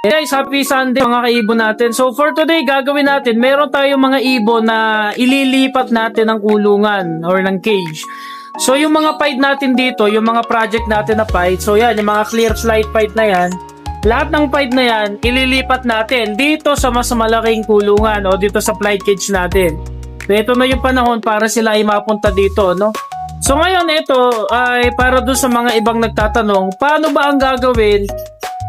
Hey guys, happy Sunday mga kaibon natin. So for today, gagawin natin, meron tayong mga ibon na ililipat natin ng kulungan or ng cage. So yung mga fight natin dito, yung mga project natin na fight, so yan, yung mga clear flight fight na yan, lahat ng fight na yan, ililipat natin dito sa mas malaking kulungan o dito sa flight cage natin. So ito na yung panahon para sila ay mapunta dito, no? So ngayon ito ay para doon sa mga ibang nagtatanong, paano ba ang gagawin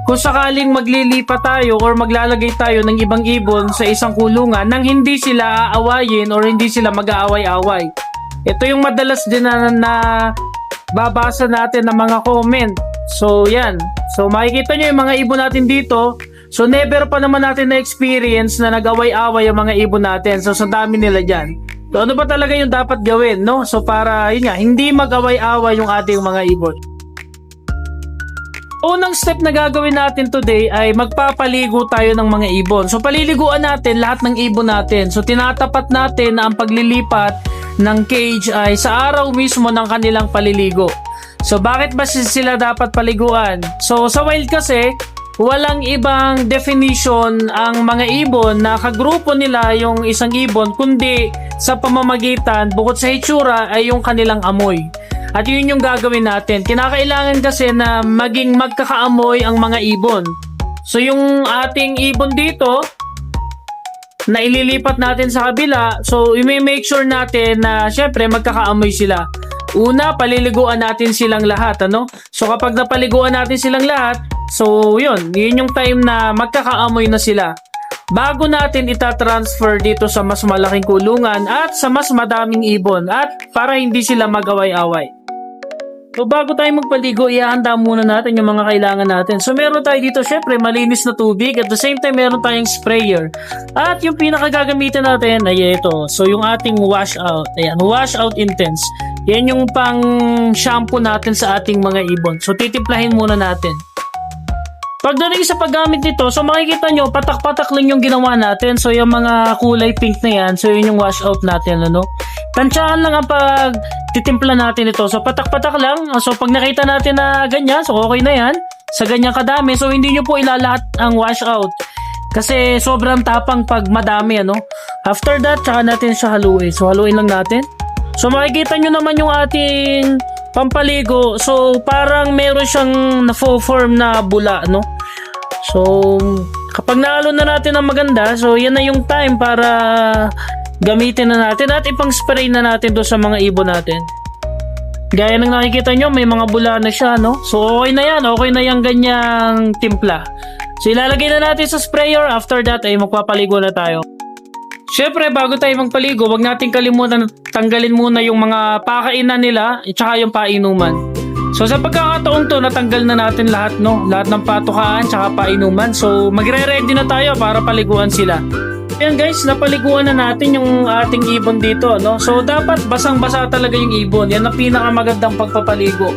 kung sakaling maglilipat tayo or maglalagay tayo ng ibang ibon sa isang kulungan nang hindi sila aawayin or hindi sila mag-aaway-away. Ito yung madalas din na, na babasa natin ng mga comment. So yan. So makikita nyo yung mga ibon natin dito. So never pa naman natin na experience na nag-away-away yung mga ibon natin. So sa dami nila dyan. So ano ba talaga yung dapat gawin, no? So para, yun nga, hindi mag-away-away yung ating mga ibon. Unang step na gagawin natin today ay magpapaligo tayo ng mga ibon. So paliliguan natin lahat ng ibon natin. So tinatapat natin na ang paglilipat ng cage ay sa araw mismo ng kanilang paliligo. So bakit ba sila dapat paliguan? So sa wild kasi, walang ibang definition ang mga ibon na kagrupo nila yung isang ibon kundi sa pamamagitan bukod sa itsura ay yung kanilang amoy. At yun yung gagawin natin. Kinakailangan kasi na maging magkakaamoy ang mga ibon. So yung ating ibon dito, na ililipat natin sa kabila, so i-make sure natin na syempre magkakaamoy sila. Una, paliliguan natin silang lahat, ano? So kapag napaliguan natin silang lahat, so yun, yun yung time na magkakaamoy na sila. Bago natin itatransfer dito sa mas malaking kulungan at sa mas madaming ibon at para hindi sila magaway-away. So bago tayo magpaligo, ihahanda muna natin yung mga kailangan natin. So meron tayo dito syempre malinis na tubig at the same time meron tayong sprayer. At yung pinakagagamitin natin ay ito. So yung ating wash out. Ayan, wash out intense. Yan yung pang shampoo natin sa ating mga ibon. So titimplahin muna natin. Pagdating sa paggamit nito, so makikita nyo, patak-patak lang yung ginawa natin. So yung mga kulay pink na yan, so yun yung wash out natin, ano. Tansyahan lang ang pag titimpla natin ito. So patak-patak lang. So pag nakita natin na ganyan, so okay na yan. Sa ganyang kadami, so hindi nyo po ilalahat ang wash out. Kasi sobrang tapang pag madami, ano. After that, tsaka natin siya haluin. So haluin lang natin. So makikita nyo naman yung ating pampaligo. So parang meron siyang na-form na bula, no? So kapag naalo na natin ng maganda, so yan na yung time para gamitin na natin at ipang spray na natin do sa mga ibon natin. Gaya ng nakikita nyo, may mga bula na siya, no? So okay na yan, okay na yung ganyang timpla. So ilalagay na natin sa sprayer, after that ay magpapaligo na tayo. Siyempre, bago tayo magpaligo, wag natin kalimutan tanggalin muna yung mga pakainan nila at saka yung painuman. So sa pagkakataon to, natanggal na natin lahat, no? Lahat ng patukaan tsaka painuman. So magre-ready na tayo para paliguan sila. Ayan guys, napaliguan na natin yung ating ibon dito, no? So dapat basang-basa talaga yung ibon. Yan ang pinakamagandang pagpapaligo.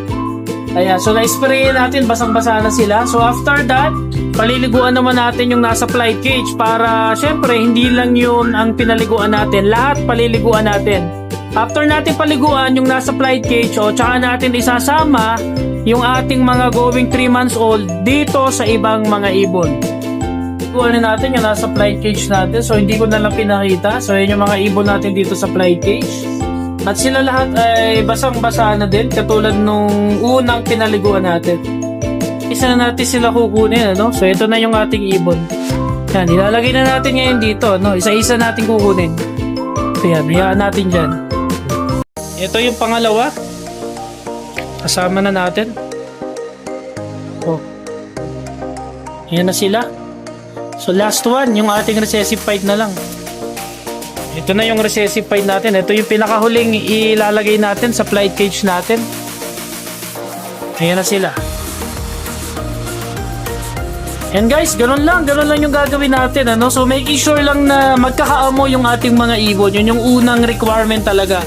Ayan, so na-spray natin, basang-basa na sila. So after that, paliliguan naman natin yung nasa flight cage para syempre hindi lang yun ang pinaliguan natin. Lahat paliliguan natin. After natin paliguan yung nasa flight cage o tsaka natin isasama yung ating mga going 3 months old dito sa ibang mga ibon. Na natin yung nasa flight cage natin so hindi ko na lang pinakita. So yun yung mga ibon natin dito sa flight cage. At sila lahat ay basang-basa na din katulad nung unang pinaliguan natin. Isa na natin sila kukunin, ano? So ito na yung ating ibon. Yan, ilalagay na natin ngayon dito, no? Isa-isa natin kukunin. So yan, hayaan natin dyan. Ito yung pangalawa. Kasama na natin. Oh. Yan na sila. So last one, yung ating recessive fight na lang. Ito na yung recessive fight natin. Ito yung pinakahuling ilalagay natin sa flight cage natin. Ayan na sila. And guys, ganun lang, ganun lang yung gagawin natin, ano? So making sure lang na magkakaamo yung ating mga ibon. Yun yung unang requirement talaga.